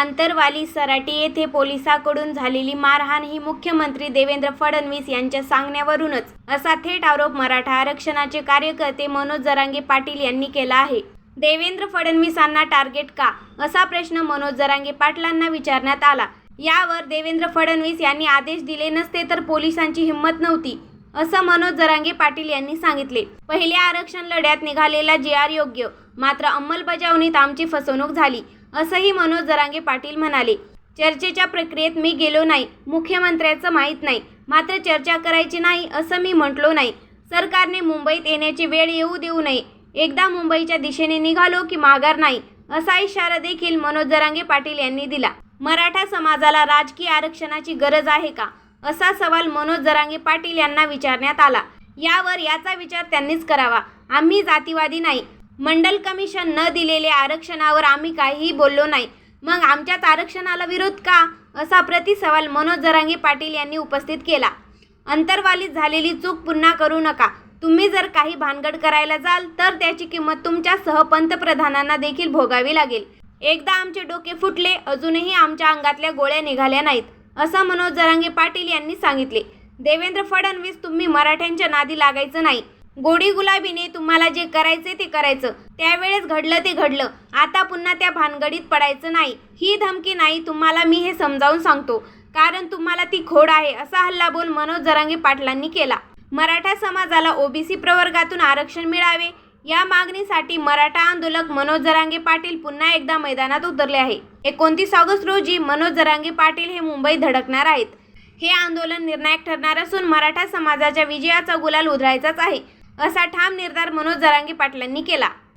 आंतरवाली सराटी येथे पोलिसाकडून झालेली मारहाण ही मुख्यमंत्री देवेंद्र फडणवीस यांच्या सांगण्यावरूनच. असा थेट आरोप मराठा आरक्षणाचे कार्यकर्ते मनोज जरांगे पाटील यांनी केला आहे. देवेंद्र फडणवीसांना टार्गेट का? असा प्रश्न मनोज जरांगे पाटलांना विचारण्यात आला. यावर देवेंद्र फडणवीस यांनी आदेश दिले नसते तर पोलिसांची हिंमत नव्हती असं मनोज जरांगे पाटील यांनी सांगितले. पहिल्या आरक्षण लढ्यात निघालेला जे आर योग्य मात्र अंमलबजावणीत आमची फसवणूक झाली. असंही मनोज जरांगे पाटील म्हणाले. चर्चेच्या प्रक्रियेत मी गेलो नाही. मुख्यमंत्र्याचं माहीत नाही. मात्र चर्चा करायची नाही असं मी म्हटलो नाही. सरकारने मुंबईत येण्याची वेळ येऊ देऊ नये. एकदा मुंबईच्या दिशेने निघालो की माघार नाही असा इशारा देखील मनोज जरांगे पाटील यांनी दिला. मराठा समाजाला राजकीय आरक्षणाची गरज आहे का? असा सवाल मनोज जरांगे पाटील यांना विचारण्यात आला. यावर याचा विचार त्यांनीच करावा. आम्ही जातीवादी नाही. मंडल कमिशन न दिलेल्या आरक्षणावर आम्ही काहीही बोललो नाही. मग आमच्याच आरक्षणाला विरोध का? असा प्रतिसवाल मनोज जरांगे पाटील यांनी उपस्थित केला. अंतर्वालीत झालेली चूक पुन्हा करू नका. तुम्ही जर काही भानगड करायला जाल तर त्याची किंमत तुमच्यासह पंतप्रधानांना देखील भोगावी लागेल. एकदा आमचे डोके फुटले अजूनही आमच्या अंगातल्या गोळ्या निघाल्या नाहीत असं मनोज जरांगे पाटील यांनी सांगितले. देवेंद्र फडणवीस तुम्ही मराठ्यांच्या नादी लागायचं नाही. गोडी गुलाबीने तुम्हाला जे करायचे ते करायचं. त्यावेळेस घडलं ते घडलं. आता पुन्हा त्या भानगडीत पडायचं नाही. ही धमकी नाही तुम्हाला मी हे समजावून सांगतो. कारण तुम्हाला ती खोड आहे असा हल्लाबोल मनोज जरांगे पाटलांनी केला. मराठा समाजाला ओबीसी प्रवर्गातून आरक्षण मिळावे या मागणीसाठी मराठा आंदोलक मनोज जरांगे पाटील पुन्हा एकदा मैदानात उतरले आहे. एकोणतीस ऑगस्ट रोजी मनोज जरांगे पाटील हे मुंबईत धडकणार आहेत. हे आंदोलन निर्णायक ठरणार असून मराठा समाजाच्या विजयाचा गुलाल उधळायचाच आहे. असा ठाम निर्धार मनोज जरांगे पाटलांनी केला.